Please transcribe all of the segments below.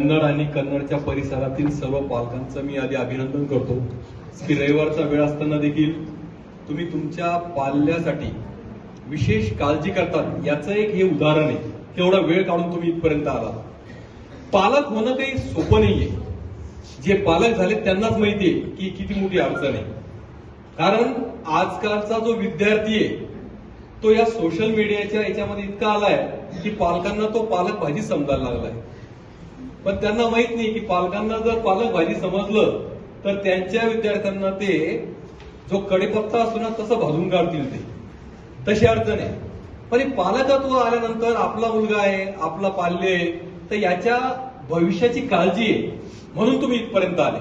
कन्नड आणि कन्नडच्या परिसरातील सर्व पालकांचं मी आधी अभिनंदन करतो. की रविवारचा वेळ असताना देखील तुम्ही तुमच्या पाल्यासाठी विशेष काळजी करतात. याचं एक हे उदाहरण आहे. केवढा वेळ काढून तुम्ही इथपर्यंत आला. पालक होणं काही सोपं नाहीये. जे पालक झाले त्यांनाच माहितीये की किती मोठी अडचण आहे. कारण आजकालचा जो विद्यार्थी आहे तो या सोशल मीडियाच्या याच्यामध्ये इतका आलाय की पालकांना तो पालक भाजी समजायला लागलाय. पण त्यांना माहीत नाही की पालकांना जर पालक भाजी समजलं तर त्यांच्या विद्यार्थ्यांना ते जो कडेपत्ता असतो ना तसं भाजून काढतील ते. तशी अडचण आहे. पण पालकत्व आल्यानंतर आपला मुलगा आहे आपला पाल्य आहे तर याच्या भविष्याची काळजी आहे. म्हणून तुम्ही इथपर्यंत आले.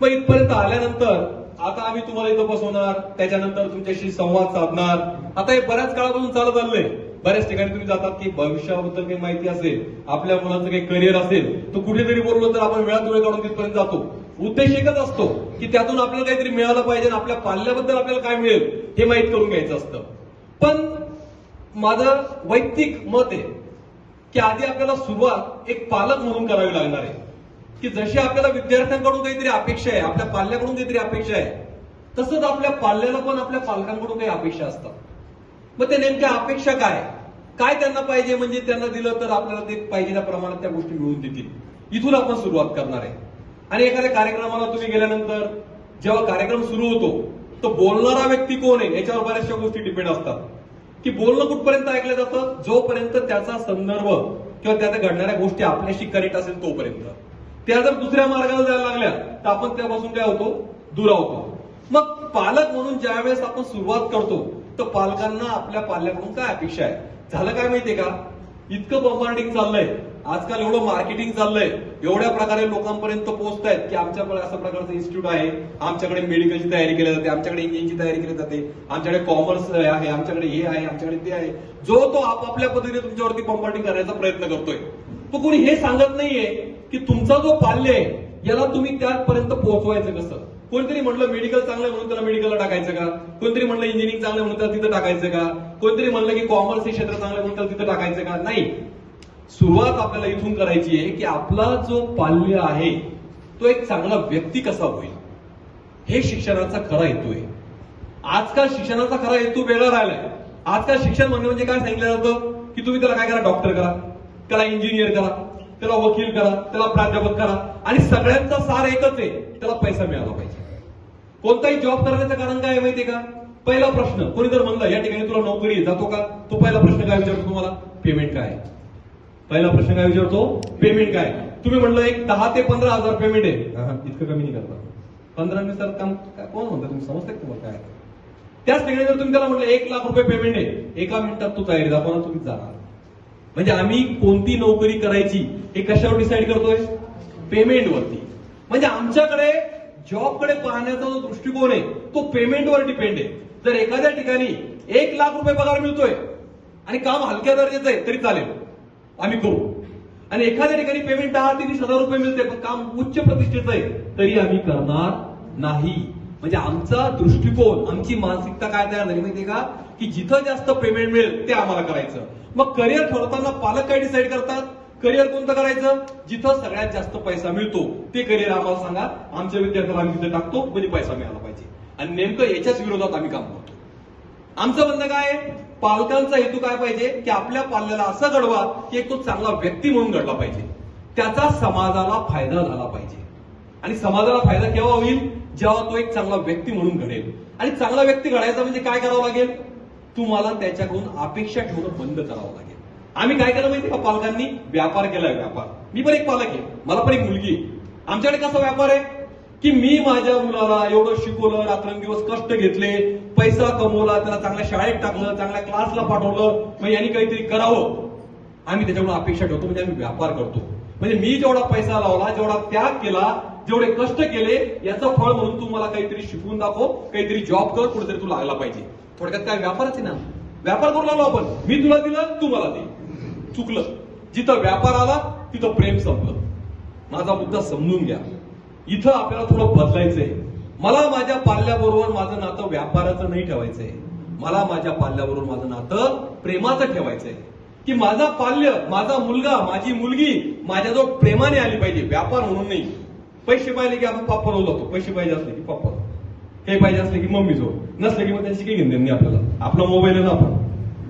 मग इथपर्यंत आल्यानंतर आता आम्ही तुम्हाला इथं बसवणार त्याच्यानंतर तुमच्याशी संवाद साधणार. आता हे बऱ्याच काळापासून चालत आलंय बऱ्याच ठिकाणी तुम्ही जातात की भविष्याबद्दल काही माहिती असेल आपल्या मुलाचं काही करिअर असेल तर कुठेतरी बोललो तर आपण वेळात वेळ काढून तिथपर्यंत जातो. उद्देश एकच असतो की त्यातून आपल्याला काहीतरी मिळालं पाहिजे आणि आपल्या पाल्याबद्दल आपल्याला काय मिळेल हे माहीत करून घ्यायचं असतं. पण माझं वैयक्तिक मत आहे की आधी आपल्याला सुरुवात एक पालक म्हणून करावी लागणार आहे. की जशी आपल्याला विद्यार्थ्यांकडून काहीतरी अपेक्षा आहे आपल्या पाल्याकडून काहीतरी अपेक्षा आहे तसंच आपल्या पाल्याला पण आपल्या पालकांकडून काही अपेक्षा असतात. मग ते नेमक्या अपेक्षा काय? काय त्यांना पाहिजे म्हणजे त्यांना दिलं तर आपल्याला ते पाहिजे त्या प्रमाणात त्या गोष्टी मिळवून देतील. इथून आपण सुरुवात करणार आहे. आणि एखाद्या कार्यक्रमाला तुम्ही गेल्यानंतर जेव्हा कार्यक्रम सुरू होतो तो बोलणारा व्यक्ती कोण आहे? याच्यावर बऱ्याचशा गोष्टी डिपेंड असतात. की बोलणं कुठपर्यंत ऐकलं जातं? जोपर्यंत त्याचा संदर्भ किंवा त्यात घडणाऱ्या गोष्टी आपल्याशी करेक्ट असेल तोपर्यंत. त्या जर दुसऱ्या मार्गाला जायला लागल्या तर आपण त्यापासून काय होतो? दुरावतो मग पालक म्हणून ज्यावेळेस आपण सुरुवात करतो तर पालकांना आपल्या पाल्याकडून काय अपेक्षा आहे? झालं काय माहितीये का? इतकं बॉम्बार्डिंग चाललंय. आजकाल एवढं मार्केटिंग चाललंय. एवढ्या प्रकारे लोकांपर्यंत पोहोचतायत की आमच्याकडे असं प्रकारचं इन्स्टिट्यूट आहे. आमच्याकडे मेडिकलची तयारी केली जाते. आमच्याकडे इंजिनिअरिंगची तयारी केली जाते. आमच्याकडे कॉमर्स आहे. आमच्याकडे हे आहे. आमच्याकडे ते आहे. जो तो आपापल्या पद्धतीने तुमच्यावरती बॉम्बार्डिंग करण्याचा प्रयत्न करतोय. तो कोणी हे सांगत नाहीये की तुमचा जो पाल्य आहे याला तुम्ही त्यापर्यंत पोहोचवायचं कसं? कोणतरी म्हटलं मेडिकल चांगलं म्हणून त्याला मेडिकलला टाकायचं का? कोणतरी म्हणलं इंजिनिअरिंग चांगलं म्हणून त्याला तिथं टाकायचं का? कोणतरी म्हणलं की कॉमर्स हे क्षेत्र चांगलं म्हणून त्याला तिथं टाकायचं का? नाही. सुरुवात आपल्याला इथून करायची आहे की आपला जो पाल्य आहे तो एक चांगला व्यक्ती कसा होईल? हे शिक्षणाचा खरा हेतू आहे. आजकाल शिक्षणाचा खरा हेतू वेगळा राहिलाय. आजकाल शिक्षण म्हणणं म्हणजे काय सांगितलं जातं? की तुम्ही त्याला काय करा? डॉक्टर करा. त्याला इंजिनियर करा. त्याला वकील करा. त्याला प्राध्यापक करा. आणि सगळ्यांचा सार एकच आहे. त्याला पैसा मिळाला पाहिजे. कोणताही जॉब करण्याचं कारण काय माहितीये का? पहिला प्रश्न कोणी जर म्हणलं या ठिकाणी तुला नोकरी जातो का? तो पहिला प्रश्न काय विचारतो तुम्हाला? पेमेंट काय आहे? पहिला प्रश्न काय विचारतो? पेमेंट काय तुम्ही म्हणलं एक दहा ते पंधरा हजार पेमेंट आहे. इतकं कमी नाही करता. पंधरा मिनिटात काम काय- कोण म्हणतं? तुम्ही समजताय तुम्हाला काय? त्याच ठिकाणी जर तुम्ही त्याला म्हटलं एक लाख रुपये पेमेंट आहे एका मिनिटात तू तयारी दाखवणार तुम्ही जाणार. म्हणजे आम्ही कोणती नोकरी करायची हे कशावर डिसाईड करतोय? पेमेंटवरती म्हणजे आमच्याकडे जॉबकडे पाहण्याचा जो दृष्टिकोन आहे तो पेमेंटवर डिपेंड आहे. जर एखाद्या ठिकाणी एक लाख रुपये पगार मिळतोय आणि काम हलक्या दर्जाचं आहे तरी चालेल. आम्ही करू. आणि एखाद्या ठिकाणी पेमेंट दहा ते वीस हजार रुपये मिळते पण काम उच्च प्रतिष्ठेचं आहे तरी आम्ही करणार नाही. म्हणजे आमचा दृष्टिकोन आमची मानसिकता काय तयार झाली माहितीये का? की जिथं जास्त पेमेंट मिळेल ते आम्हाला करायचं. मग करिअर ठरवताना पालक काय डिसाईड करतात? करिअर कोणतं करायचं? जिथं सगळ्यात जास्त पैसा मिळतो ते करिअर आम्हाला सांगा. आमच्या विद्यार्थ्याला आम्ही तिथे टाकतो म्हणजे पैसा मिळाला पाहिजे. आणि नेमकं याच्याच विरोधात आम्ही काम करतो. आमचं म्हणणं काय आहे? पालकांचा हेतू काय पाहिजे? की आपल्या पाल्याला असं घडवा की एक तो चांगला व्यक्ती म्हणून घडला पाहिजे. त्याचा समाजाला फायदा झाला पाहिजे. आणि समाजाला फायदा केव्हा होईल? जेव्हा तो एक चांगला व्यक्ती म्हणून घडेल. आणि चांगला व्यक्ती घडायचा म्हणजे काय करावं लागेल? तुम्हाला त्याच्याकडून अपेक्षा ठेवणं बंद करावं लागेल. आम्ही काय केलं माहिती का पालकांनी? व्यापार केलाय व्यापार. मी पण एक पालक आहे. मला पण एक मुलगी आमच्याकडे कसा व्यापार आहे? की मी माझ्या मुलाला एवढं शिकवलं रात्रंदिवस कष्ट घेतले पैसा कमवला त्याला चांगल्या शाळेत टाकलं चांगल्या क्लासला पाठवलं मग यांनी काहीतरी करावं. आम्ही त्याच्याकडून अपेक्षा ठेवतो म्हणजे आम्ही व्यापार करतो. म्हणजे मी जेवढा पैसा लावला जेवढा त्याग केला जेवढे कष्ट केले याचं फळ म्हणून तू मला काहीतरी शिकवून दाखव काहीतरी जॉब कर कुठेतरी तू लागला पाहिजे. थोडक्यात काय व्यापारच आहे ना? व्यापार करू लागलो आपण. मी तुला दिलं तू मला दे. चुकलं. जिथं व्यापार आला तिथं प्रेम संपलं. माझा मुद्दा समजून घ्या. इथं आपल्याला थोडं बदलायचंय. मला माझ्या पाल्याबरोबर माझं नातं व्यापाराचं नाही ठेवायचंय. मला माझ्या पाल्याबरोबर माझं नातं प्रेमाचं ठेवायचंय. की माझा पाल्य माझा मुलगा माझी मुलगी माझ्याजवळ प्रेमाने आली पाहिजे. व्यापार म्हणून नाही. पैसे पाहिले की आपण पप्पा जातो. पैसे पाहिजे असले की पप्पा. काही पाहिजे असले की मम्मी जो नसले की मग त्यांची काही घेऊन नाही आपल्याला. आपला मोबाईल आहे ना आपण.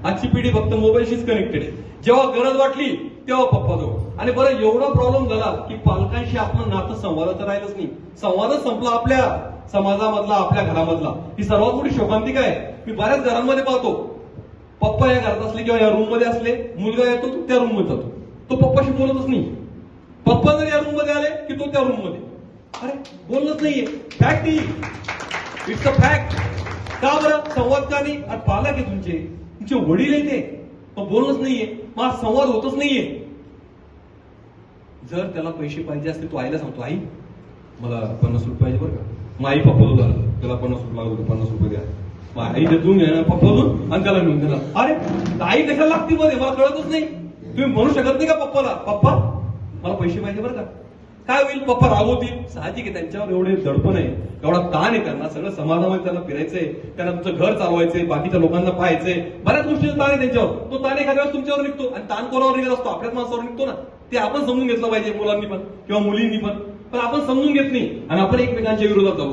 आजची पिढी फक्त मोबाईलशीच कनेक्टेड आहे. जेव्हा गरज वाटली तेव्हा पप्पा जवळ आणि बरं एवढा प्रॉब्लेम झाला की पालकांशी आपलं नातं संवाद राहिलंच नाही. संवादच संपला आपल्या समाजामधला आपल्या घरामधला. ही सर्वात मोठी शोकांतिका आहे. मी बऱ्याच घरांमध्ये पाहतो. पप्पा या घरात असले किंवा या रूममध्ये असले मुलगा येतो तो त्या रूममध्ये जातो. तो पप्पाशी बोलतच नाही. पप्पा जर या रूममध्ये आले की तो त्या रूममध्ये अरे बोललंच नाहीये. फॅक्ट इट्स अ फॅक्ट का बरं? संवाद का नाही पालक आहे तुमचे. तुमचे वडील आहे ते. मग बोलणंच नाहीये. मग संवाद होतच नाहीये. जर त्याला पैसे पाहिजे असते तो आईला सांगतो आई मला पन्नास रुपये पाहिजे बरं का. मग आई पप्पा झालं त्याला पन्नास रुपये लागतो पन्नास रुपये द्या. मग आई देऊन घेणार पप्पातून आणि त्याला घेऊन देणार. अरे आई कशाला लागती मध्ये? मला कळतच नाही. तुम्ही म्हणू शकत नाही का पप्पाला? पप्पा मला पैसे पाहिजे बरं का. काय होईल? पप्पा रागवतील साहजिक आहे त्यांच्यावर एवढे दडपण आहे. एवढा ताण आहे त्यांना. सगळं समाजामध्ये त्यांना फिरायचंय. त्यांना तुमचं घर चालवायचंय. बाकीच्या लोकांना पाहायचंय. बऱ्याच गोष्टीचा ताण आहे त्यांच्यावर. तो ताण एखाद्या वेळेस तुमच्यावर निघतो. आणि ताण कोणावर निघत असतो? आपल्याच माणसावर निघतो ना. ते आपण समजून घेतलं पाहिजे मुलांनी पण किंवा मुलींनी पण. पण आपण समजून घेत नाही. आणि आपण एकमेकांच्या विरोधात जाऊ.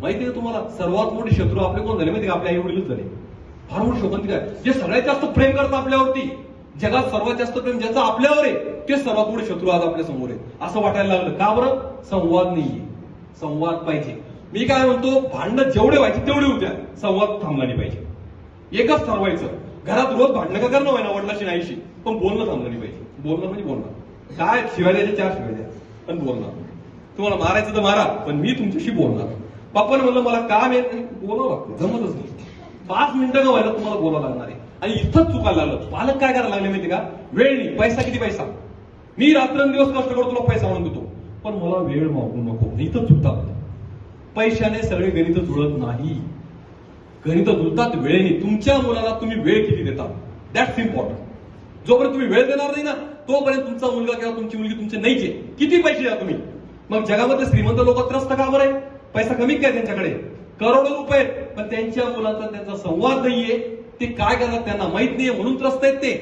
माहिती आहे तुम्हाला? सर्वात मोठे शत्रू आपले कोण झाले? माहिती का? आपल्या आई वडीलच झाले. फार मोठे शोकांतिका काय? जे सगळ्यात जास्त प्रेम करतात आपल्यावरती. जगात सर्वात जास्त प्रेम ज्याचं आपल्यावर आहे ते सर्वात मोठे शत्रू आज आपल्यासमोर आहे असं वाटायला लागलं. का बरं? संवाद नाहीये. संवाद पाहिजे. मी काय म्हणतो? भांडणं जेवढे व्हायचे तेवढे होत्या संवाद थांबला नाही पाहिजे. एकच ठरवायचं घरात रोज भांडणं का करणं व्हायना वडिलाशी नाहीशी पण बोलणं थांबलं नाही पाहिजे. बोलणं म्हणजे बोलणं. काय? शिवाय द्यायचे चार शिवाय द्या. पण बोलणार तुम्हाला मारायचं तर मारा पण मी तुमच्याशी बोलणार. पप्पाने म्हणलं मला काम येत नाही. बोलावं लागतं. जमतच नाही. पाच मिनिटं का व्हायला तुम्हाला बोलावं लागणार आहे? आणि इथंच चुकायला लागलं पालक काय करायला लागले माहिती का? वेळ नाही. पैसा किती पैसा? मी रात्रंदिवस कष्ट करतो तुला पैसा म्हणून देतो. पण मला वेळ मागू नको. इथंच चुकता. पैशाने सगळे गणित जुळत नाही. गणित जुळतात वेळेने तुमच्या मुलाला तुम्ही वेळ किती देता? दॅट्स इम्पॉर्टंट जोपर्यंत तुम्ही वेळ देणार नाही ना तोपर्यंत तुमचा मुलगा किंवा तुमची मुलगी तुमचे नाहीचे. किती पैसे द्या तुम्ही? मग जगामध्ये श्रीमंत लोक त्रस्त का बरं आहे? पैसा कमी काय त्यांच्याकडे? करोडो रुपये पण त्यांच्या मुलाचा त्यांचा संवाद नाहीये. ते काय करतात त्यांना माहीत नाहीये म्हणून त्रस्त आहेत ते.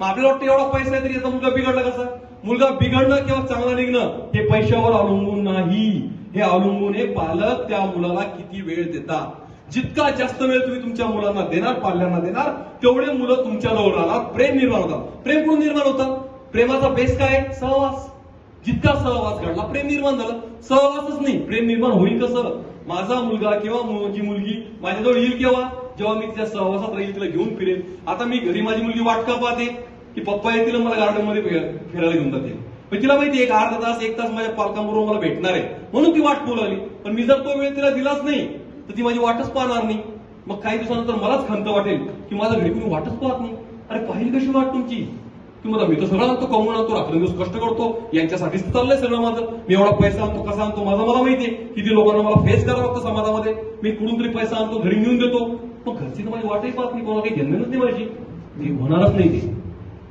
मग आपल्याला वाटतं एवढा पैसा आहे तरी याचा मुलगा बिघडला कसा? मुलगा बिघडणं किंवा चांगला निघणं हे पैशावर अवलंबून नाही. हे अवलंबून हे पालक त्या मुलाला किती वेळ देतात? जितका जास्त वेळ तुम्ही तुमच्या मुलांना देणार पाल्यांना देणार तेवढे मुलं तुमच्या जवळ प्रेम निर्माण होतात. प्रेम कोण निर्माण होतात प्रेमाचा बेस काय सहवास. जितका सहवास घडला प्रेम निर्माण झालं. सहवासच नाही प्रेम निर्माण होईल कसं? माझा मुलगा किंवा माझी मुलगी माझ्याजवळ येईल केव्हा? जेव्हा मी तिच्या सहवासात राहील तिला घेऊन फिरेन. आता मी घरी माझी मुलगी वाट का पाहते की पप्पा येतील मला गार्डनमध्ये फिरायला घेऊन जाते पण तिला माहिती एक अर्धा तास एक तास माझ्या पालकांबरोबर मला भेटणार आहे. म्हणून ती वाट बोलावली पण मी जर तो वेळ तिला दिलाच नाही तर ती माझी वाटच पाहणार नाही. मग काही दिवसानंतर मलाच खंत वाटेल की माझा घरी कोणी वाटच पाहत नाही. अरे पाहिली कशी वाट तुमची? तुम्हाला मी तर सगळं आणतो कमवून आणतो रात्रंदिवस कष्ट करतो यांच्यासाठीच चाललंय सगळं माझं. मी एवढा पैसा आणतो कसा आणतो माझा मला माहितीये किती लोकांना मला फेस करावं लागतं समाजामध्ये. मी कुठून तरी पैसा आणतो घरी नेऊन देतो. मग घरची तर माझी वाटही पाहत नाही कोणाला काही घेणं नाही माझी ती होणारच नाही ते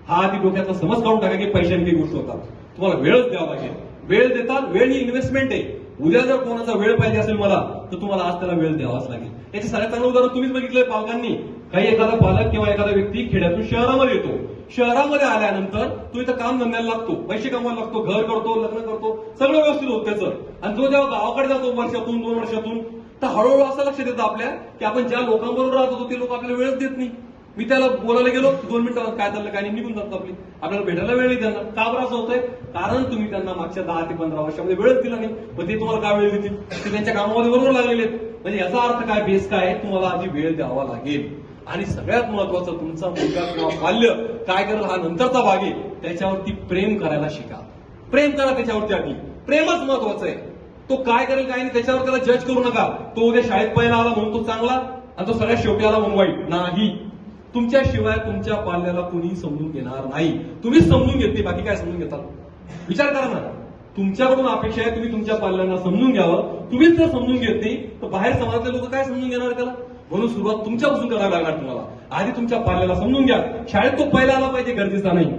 हा आधी डोक्यातला समज काढून टाका की पैशांची गोष्ट होतात. तुम्हाला वेळच द्यावा लागेल. वेळ देतात वेळ ही इन्व्हेस्टमेंट आहे. उद्या जर कोणाचा वेळ पाहिजे असेल मला तर तुम्हाला आज त्याला वेळ द्यावाच लागेल. याचे सगळ्यात चांगलं उदाहरण तुम्हीच बघितलंय पालकांनी. काही एखादा पालक किंवा एखादा व्यक्ती खेड्यातून शहरामध्ये येतो. शहरामध्ये आल्यानंतर तो इथं काम धंद्याला लागतो पैसे कमवायला लागतो घर करतो लग्न करतो सगळं व्यवस्थित होत त्याचं. आणि तो जेव्हा गावाकडे जातो वर्षातून दोन वर्षातून तर हळूहळू असं लक्ष देतं आपल्या की आपण ज्या लोकांबरोबर राहत होतो ते लोक आपल्याला वेळच देत नाही. मी त्याला बोलायला गेलो दोन मिनिटं काय चाललं काय नाही निघून जातात आपली. आपल्याला भेटायला वेळ नाही त्यांना. का बरं असं होतंय? कारण तुम्ही त्यांना मागच्या दहा ते पंधरा वर्षामध्ये वेळच दिला नाही. मग ते तुम्हाला काय वेळ देतील? ते त्यांच्या कामामध्ये बरोबर लागलेले आहेत. म्हणजे याचा अर्थ काय बेस काय आहे? तुम्हाला आधी वेळ द्यावा लागेल. आणि सगळ्यात महत्वाचं तुमचा मुलगा किंवा बाल्य काय करेल हा नंतरचा भाग आहे. त्याच्यावरती प्रेम करायला शिका. प्रेम करा त्याच्यावरती आधी. प्रेमच महत्वाचं आहे. तो काय करेल काय नाही त्याच्यावर त्याला जज करू नका. तो उद्या शाळेत पहिला आला म्हणून तो चांगला आणि तो सगळ्यात शेवटी आला म्हणून वाईट नाही. तुमच्याशिवाय तुमच्या पाल्याला कुणी समजून घेणार नाही. तुम्हीच समजून घेतली बाकी काय समजून घेतात? विचार करा ना. तुमच्याकडून अपेक्षा आहे तुम्ही तुमच्या पाल्यांना समजून घ्यावं. तुम्हीच जर समजून घेत नाही तर बाहेर समाजातले लोक काय समजून घेणार त्याला? म्हणून सुरुवात तुमच्यापासून करावी लागणार तुम्हाला. आधी तुमच्या पाल्याला समजून घ्या. शाळेत तो पहिला आला पाहिजे गरजेचा नाही.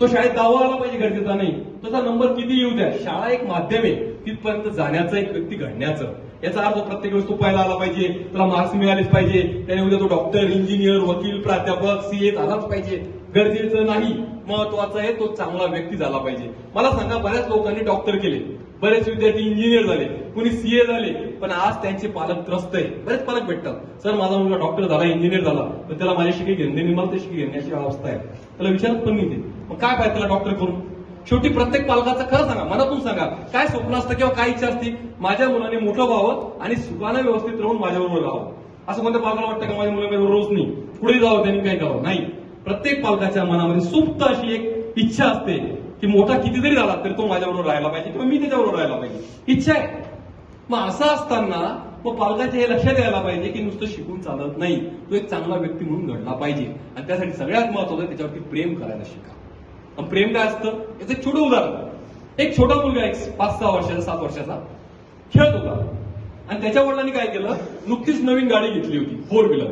तो शाळेत दहावा आला पाहिजे गरजेचा नाही. त्याचा नंबर किती येऊ द्या? शाळा एक माध्यम आहे. तिथपर्यंत जाण्याचं एक व्यक्ती घडण्याचं याचा अर्थ प्रत्येक वेळेस तो पहिला आला पाहिजे त्याला मार्क्स मिळालेच पाहिजे त्याने उद्या तो डॉक्टर इंजिनियर वकील प्राध्यापक सीए झालाच पाहिजे. गरजेचं नाही महत्वाचं आहे तो चांगला व्यक्ती झाला पाहिजे. मला सांगा बऱ्याच लोकांनी डॉक्टर केले बरेच विद्यार्थी इंजिनियर झाले कुणी सीए झाले पण आज त्यांचे पालक त्रस्त आहे. बरेच पालक भेटतात. सर माझा मुलगा डॉक्टर झाला इंजिनियर झाला पण त्याला माझ्याशी काही घेणे मला त्याशी घेण्याची अवस्था आहे. त्याला विचारत पण नाही ते. मग काय पाहिजे त्याला डॉक्टर करून? शेवटी प्रत्येक पालकाचं खरं सांगा मनातून सांगा काय स्वप्न असतं किंवा काय इच्छा असते? माझ्या मुलाने मोठं व्हावं आणि सुखाने व्यवस्थित राहून माझ्याबरोबर राहावं. असं कोणत्या पालकाला वाटतं का माझ्या मुलाबरोबर रोज नाही? पुढे जावं त्यांनी काय करावं. नाही. प्रत्येक पालकाच्या मनामध्ये सुप्त अशी एक इच्छा असते की मोठा किती जरी झाला तरी तो माझ्याबरोबर राहायला पाहिजे किंवा मी त्याच्याबरोबर राहायला पाहिजे. इच्छा आहे. मग असं असताना मग पालकाचे हे लक्षात यायला पाहिजे की नुसतं शिकून चालत नाही. तो एक चांगला व्यक्ती म्हणून घडला पाहिजे. आणि त्यासाठी सगळ्यात महत्वाचं त्याच्यावरती प्रेम करायला शिका. प्रेम काय असतं? याचं एक छोटं उदाहरण. एक छोटा मुलगा एक पाच सहा वर्षाचा सात वर्षाचा खेळत होता. आणि त्याच्या वडिलांनी काय केलं? नुकतीच नवीन गाडी घेतली होती फोर व्हीलर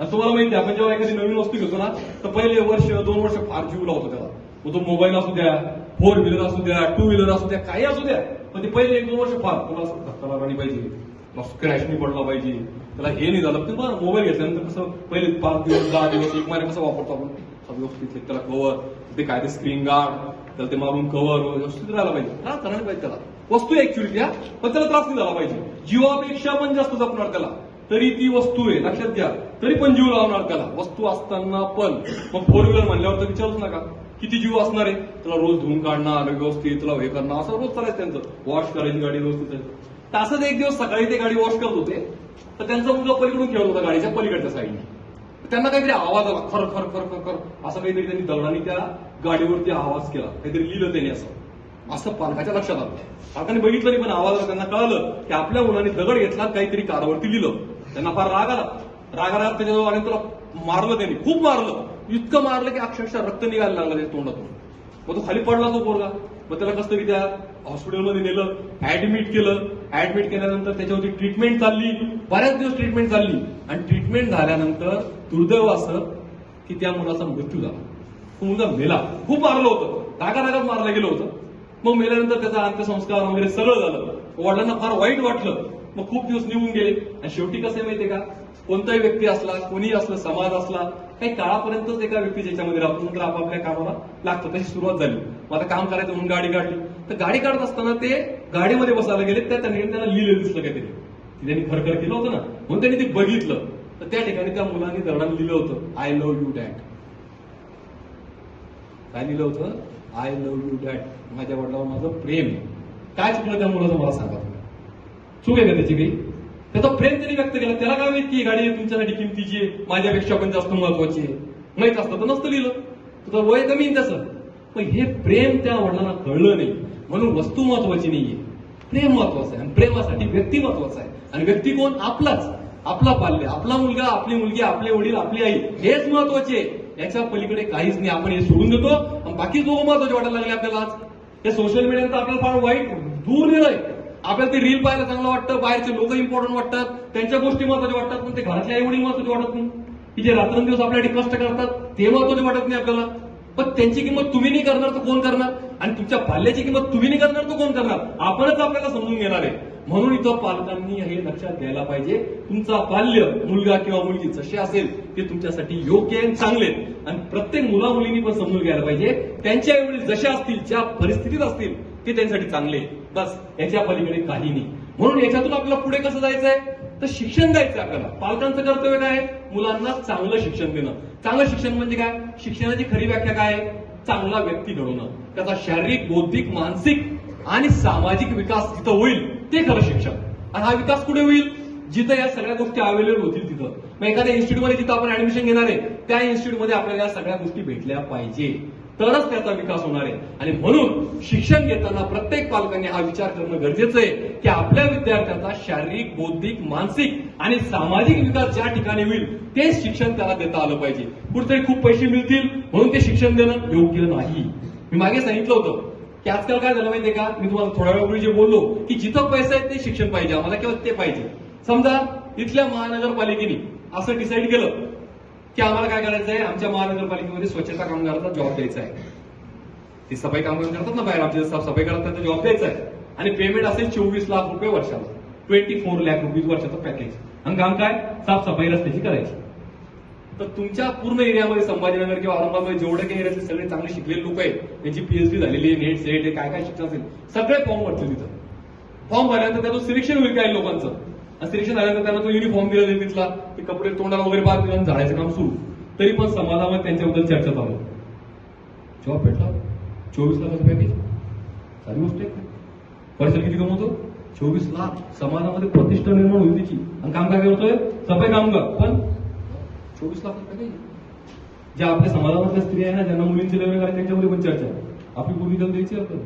आणि तुम्हाला माहिती आपण जेव्हा एखादी नवीन वस्तू घेतो ना तर पहिले वर्ष दोन वर्ष फार जीव लावतो त्याला. मग तो मोबाईल असू द्या फोर व्हीलर असू द्या टू व्हीलर असू द्या काही असू द्या. पण ते पहिले एक दोन वर्ष फार. तुला धक्का लागला पाहिजे क्रॅश नाही पडला पाहिजे. त्याला हे नाही झालं. ते बरं मोबाईल घेतल्यानंतर कसं पहिले पाच दिवस दहा दिवस एक महिना कसं वापरतो आपण? सगळं व्यवस्थित त्याला कवर ते काय ते स्क्रीन गार्ड त्याला ते मारून कव्हर व्यवस्थित राहायला पाहिजे. हा करायला पाहिजे त्याला. वस्तू ऍक्च्युअली त्या पण त्याला त्रास नाही झाला पाहिजे. जीवापेक्षा पण जास्त जपणार त्याला. तरी ती वस्तू आहे लक्षात घ्या. तरी पण जीव लावणार त्याला. वस्तू असताना पण. मग फोर व्हीलर म्हणल्यावर तर विचारूच नका. किती जीव असणार आहे? तुला रोज धुवून काढणार व्यवस्थित तुला हे करणं असं रोज चालायचं त्यांचं. वॉश करायची गाडी व्यवस्थित तसंच एक दिवस सकाळी ते गाडी वॉश करत होते. तर त्यांचा मुलगा पलीकडून खेळत होता गाडीच्या पलीकडच्या साईडने त्यांना काहीतरी आवाज आला खर खर खर खर खर. असं काहीतरी त्यांनी दगडाने त्या गाडीवरती आवाज केला. काहीतरी लिहिलं त्यांनी असं. असं पालकाच्या लक्षात आलं. पालकाने बघितलं नाही पण आवाज त्यांना कळलं की आपल्या मुलाने दगड घेतला काहीतरी कारवरती लिहिलं. त्यांना फार राग आला. राग आला त्याच्याजवळ आणि त्याला मारलं त्यांनी. खूप मारलं. इतकं मारलं की अक्षरशः रक्त निघायला लागलं त्याच्या तोंडातून. मग तो खाली पडला तो पोरगा. मग त्याला कसं तरी त्या हॉस्पिटलमध्ये नेलं ऍडमिट केलं. ऍडमिट केल्यानंतर त्याच्यावरती ट्रीटमेंट चालली. बऱ्याच दिवस ट्रीटमेंट चालली. आणि ट्रीटमेंट झाल्यानंतर दुर्दैव असं की त्या मुलाचा मृत्यू झाला. तो मुलगा मेला. खूप मारलं होतं. रागा रागात मारलं गेलं होतं. मग मेल्यानंतर त्याचा अंत्यसंस्कार वगैरे सगळं झालं. वडिलांना फार वाईट वाटलं. मग खूप दिवस निघून गेले. आणि शेवटी कसं आहे माहितीये का? कोणताही व्यक्ती असला कोणी असलं समाज असला काही काळापर्यंतच एका व्यक्ती याच्यामध्ये राहतो नंतर आपापल्या कामाला लागतं. तशी सुरुवात झाली. मग आता काम करायचं म्हणून गाडी काढली. तर गाडी काढत असताना ते गाडीमध्ये बसायला गेले. त्या त्यांनी त्याला लिहिलेलं दिसलं काहीतरी. त्यांनी खरखर केलं होतं ना. म्हणून त्यांनी ते बघितलं. तर त्या ठिकाणी त्या मुलांनी दरडाने लिहिलं होतं आय लव्ह यू डॅड काय लिहिलं होतं? आय लव्ह यू डॅड माझ्या वडिलावर माझं प्रेम. काय चुकलं त्या मुलाचं मला सांगा तुम्ही. चूक आहे का त्याची काही? त्याचा प्रेम त्यांनी व्यक्त केला. त्याला काय माहिती की गाडी तुमच्यासाठी किमतीची आहे माझ्यापेक्षा पण जास्त महत्वाची आहे. माहीत असतं तर नसतं लिहिलं. तर वय कमी त्याचं. पण हे प्रेम त्या वडिलांना कळलं नाही. म्हणून वस्तू महत्वाची नाहीये. प्रेम महत्वाचं आहे आणि प्रेमासाठी व्यक्ती महत्त्वाचा आहे. आणि व्यक्ती कोण? आपलाच. आपला पाल्य आपला मुलगा आपली मुलगी आपले वडील आपली आई हेच महत्त्वाचे याच्या पलीकडे काहीच नाही. आपण हे सोडून देतो. आणि बाकी दोघं महत्त्वाचे वाटायला लागले आपल्याला आज. हे सोशल मीडियाचं आपल्याला फार वाईट दूर नेलंय आपल्याला ते रील पाहायला चांगलं वाटतं बाहेरचे लोक इम्पॉर्टंट वाटतात. त्यांच्या गोष्टी महत्त्वाच्या वाटतात पण ते घरातले आई वडील महत्त्वाचे वाटत नाही. की जे रात्रंदिवस आपल्यासाठी कष्ट करतात ते महत्त्वाचे वाटत नाही आपल्याला. पण त्यांची किंमत तुम्ही नाही करणार तर कोण करणार? आणि तुमच्या पाल्याची किंमत तुम्ही नाही करणार तर कोण करणार? आपणच आपल्याला समजून घेणार आहे. म्हणून इथं पालकांनी हे लक्षात घ्यायला पाहिजे. तुमचा बाल्य मुलगा किंवा मुलगी जसे असेल ते तुमच्यासाठी योग्य आहे आणि चांगले आणि प्रत्येक मुला मुलींनी पण समजून घ्यायला पाहिजे. त्यांच्या वेळी जशा असतील ज्या परिस्थितीत असतील ते त्यांच्यासाठी चांगले बस याच्या पलीकडे काही नाही. म्हणून याच्यातून आपल्याला पुढे कसं जायचंय? तर शिक्षण द्यायचं आपल्याला. पालकांचं कर्तव्य काय? आहे मुलांना चांगलं शिक्षण देणं. चांगलं शिक्षण म्हणजे काय? शिक्षणाची खरी व्याख्या काय? आहे चांगला व्यक्ती घडवणं. त्याचा शारीरिक बौद्धिक मानसिक आणि सामाजिक विकास तिथं होईल. ते खरं शिक्षण. आणि हा विकास कुठे होईल? जिथं या सगळ्या गोष्टी अवेलेबल होतील तिथं. मग एखाद्या इन्स्टिट्यूटमध्ये जिथं आपण ऍडमिशन घेणार आहे त्या इन्स्टिट्यूटमध्ये आपल्याला या सगळ्या गोष्टी भेटल्या पाहिजे. तरच त्याचा विकास होणार आहे. आणि म्हणून शिक्षण घेताना प्रत्येक पालकांनी हा विचार करणं गरजेचं आहे की आपल्या विद्यार्थ्यांचा शारीरिक बौद्धिक मानसिक आणि सामाजिक विकास ज्या ठिकाणी होईल तेच शिक्षण त्याला देता आलं पाहिजे. कुठेतरी खूप पैसे मिळतील म्हणून ते शिक्षण देणं योग्य नाही. मी मागे सांगितलं होतं की आजकाल काय झालं माहितीये का? मी तुम्हाला थोड्या वेळापूर्वी जे बोललो की जिथं पैसा आहे ते शिक्षण पाहिजे आम्हाला किंवा ते पाहिजे. समजा इथल्या महानगरपालिकेने असं डिसाईड केलं की आम्हाला काय करायचं आहे? आमच्या महानगरपालिकेमध्ये स्वच्छता कामगाराचा जॉब द्यायचा आहे. ते सफाई कामगार करतात ना बाहेर आमच्या सफाई करतात त्यांचा जॉब द्यायचा आहे. आणि पेमेंट असेल चोवीस लाख रुपये वर्षाला. ट्वेंटी फोर लाख रुपीज वर्षाचं पॅकेज आणि काम काय? साफसफाई रस्त्याची करायची. तर तुमच्या पूर्ण एरियामध्ये संभाजीनगर किंवा औरंगाबाद जेवढे काही एरियातले सगळे चांगले शिकलेले लोक आहेत त्यांची पीएचडी झालेली आहे नेट सेट काय काय शिक्षण असेल सगळे फॉर्म भरतील तिथं. फॉर्म भरल्यानंतर त्यातून सिलेक्शन होईल काही लोकांचं. आणि सिलेक्शन झाल्यानंतर त्यांना तो युनिफॉर्म दिला जाईल तिथला ते कपडे तोंडाला वगैरे पार दिला झाडायचं काम सुरू. तरी पण समाजामध्ये त्यांच्याबद्दल चर्चा चालू आहे. जॉब भेटला? चोवीस लाखाचं पॅकेज सारी गोष्ट आहे. परिसर किती कमवतो? चोवीस लाख. समाजामध्ये प्रतिष्ठा निर्माण होईल तिची. आणि काम काय करतोय? सफाई कामगार. पण चोवीस लाख नाही. ज्या आपल्या समाजामधल्या स्त्रिया आहे ना ज्यांना मुलींचे लग्न करायचे त्यांच्यामध्ये पण चर्चा आहे. आपली पूर्वी त्याला द्यायची आपल्याला.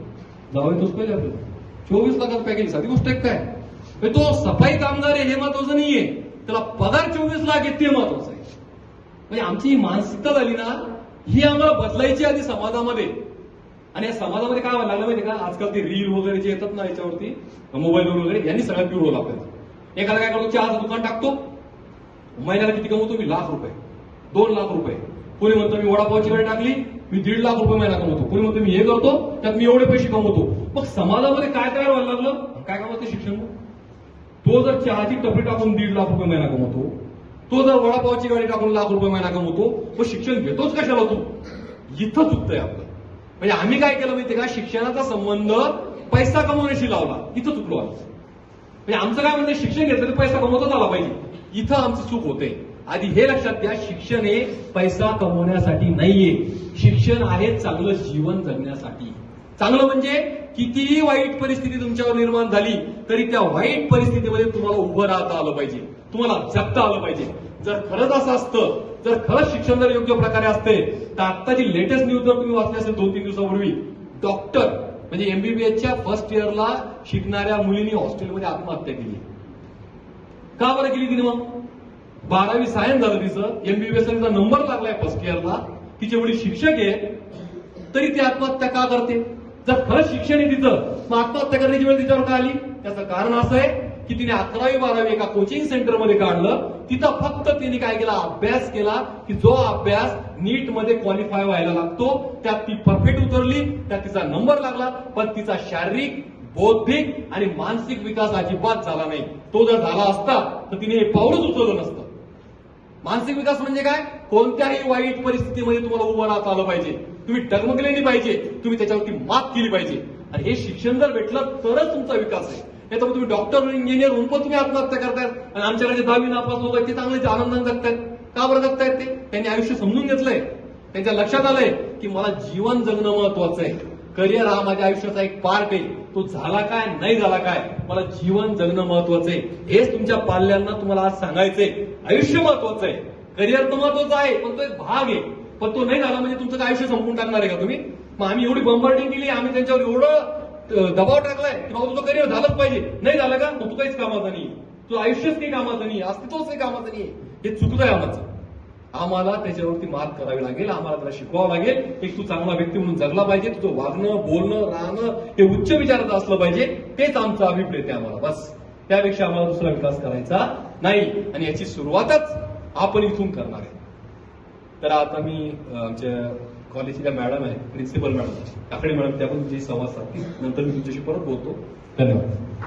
जावं तोच पाहिजे आपल्याला चोवीस लाखात पॅकेज साधी गोष्ट एक काय? तो सफाई कामगार आहे हे महत्वाचं नाहीये. त्याला पगार चोवीस लाख आहे ते महत्वाचं आहे. म्हणजे आमची ही मानसिकता झाली ना ही आम्हाला बदलायची आधी समाजामध्ये. आणि या समाजामध्ये काय व्हायला लागलं माहिती का? आजकाल ते रील वगैरे जे येतात ना याच्यावरती मोबाईलवर वगैरे यांनी सगळ्यात पिवळं लागतात एखादा काय करतो चहाचं दुकान टाकतो महिन्याला किती कमवतो मी? लाख रुपये. दोन लाख रुपये. कोणी म्हणतो मी वडापावची गाडी टाकली मी दीड लाख रुपये महिना कमवतो. कोणी म्हणतो मी हे करतो त्यात मी एवढे पैसे कमवतो. मग समाजामध्ये काय काय व्हायला लागलं? काय कमवते शिक्षण? तो जर चहाची टपरी टाकून दीड लाख रुपये महिना कमवतो तो जर वडापावची गाडी टाकून लाख रुपये महिना कमवतो मग शिक्षण घेतोच कशाला तू? इथं चुकतंय आपलं. म्हणजे आम्ही काय केलं माहितीये का? शिक्षणाचा संबंध पैसा कमवण्याशी लावला. इथं चुकलो आम्ही. म्हणजे आमचं काय म्हणतं शिक्षण घेतलं तर पैसा कमवतच आला पाहिजे. इथं आमचं चूक होते आधी हे लक्षात घ्या शिक्षण हे पैसा कमवण्यासाठी नाहीये. शिक्षण आहे चांगलं जीवन जगण्यासाठी. चांगलं म्हणजे कितीही वाईट परिस्थिती तुमच्यावर निर्माण झाली तरी त्या वाईट परिस्थितीमध्ये तुम्हाला उभं राहता आलं पाहिजे. तुम्हाला जगता आलं पाहिजे. जर खरंच असं असतं जर खरंच शिक्षण जर योग्य प्रकारे असते तर आत्ताची लेटेस्ट न्यूज जर तुम्ही वाचली असेल दोन तीन दिवसापूर्वी डॉक्टर म्हणजे एमबीबीएसच्या फर्स्ट इयरला शिकणाऱ्या मुलींनी हॉस्टेलमध्ये आत्महत्या केली. का बरं केली तिने मग? बारावी सायन्स झालं तिचं एमबीबीएस तिचा नंबर लागलाय फर्स्ट इयरला तिचे वडील शिक्षक आहे तरी ती आत्महत्या का करते? जर खरंच शिक्षण आहे तिचं मग आत्महत्या करण्याची वेळ तिच्यावर का आली? त्याचं कारण असं आहे की तिने अकरावी बारावी एका कोचिंग सेंटरमध्ये काढलं. तिथं फक्त तिने काय केला? अभ्यास केला की जो अभ्यास नीटमध्ये क्वालिफाय व्हायला लागतो त्यात ती परफेक्ट उतरली त्यात तिचा नंबर लागला पण तिचा शारीरिक बौद्धिक आणि मानसिक विकास अजिबात झाला नाही. तो जर झाला असता तर तिने हे पाऊलच उचललं नसतं. मानसिक विकास म्हणजे काय? कोणत्याही वाईट परिस्थितीमध्ये तुम्हाला उभं राहता आलं पाहिजे. तुम्ही डगमगले नाही पाहिजे. तुम्ही त्याच्यावरती मात केली पाहिजे. आणि हे शिक्षण जर भेटलं तरच तुमचा विकास आहे. नाही तर मग तुम्ही डॉक्टर इंजिनियर होऊन पण तुम्ही आत्महत्या करतायत आणि आमच्याकडे जे दहावी नापास लोक आहेत ते चांगले आनंदाने जगतायत. का बरं जगतायत ते? त्यांनी आयुष्य समजून घेतलंय. त्यांच्या लक्षात आलंय की मला जीवन जगणं महत्वाचं आहे. करिअर हा माझ्या आयुष्याचा एक पार्ट आहे. तो झाला काय नाही झाला काय मला जीवन जगणं महत्वाचं आहे. हेच तुमच्या पाल्यांना तुम्हाला आज सांगायचंय. आयुष्य महत्वाचं आहे. करिअर तर महत्वाचं आहे पण तो एक भाग आहे. पण तो नाही झाला म्हणजे तुमचं काय आयुष्य संपून टाकणार आहे का तुम्ही? मग आम्ही एवढी बंबर्डिंग केली आम्ही त्यांच्यावर एवढं दबाव टाकलाय की बाबा तुझं करिअर झालंच पाहिजे. नाही झालं का? मग तू काहीच कामाचं नाही तू आयुष्यच काही कामाचं नाही अस्तित्वच काही कामाचं नाही हे चुकतंय आम्हाला आम्हाला त्याच्यावरती मात करावी लागेल आम्हाला त्याला शिकवावं लागेल. एक तू चांगला व्यक्ती म्हणून जगला पाहिजे तुझं वागणं बोलणं राहणं हे उच्च विचाराचं असलं पाहिजे. तेच आमचा अभिप्रेत आहे आम्हाला बस. त्यापेक्षा आम्हाला दुसरा विकास करायचा नाही. आणि याची सुरुवातच आपण इथून करणार आहे. तर आता मी आमच्या कॉलेजच्या मॅडम आहे प्रिन्सिपल मॅडम काकडे मॅडम त्या पण तुमची संवाद साधतील. नंतर मी तुमच्याशी परत बोलतो. धन्यवाद.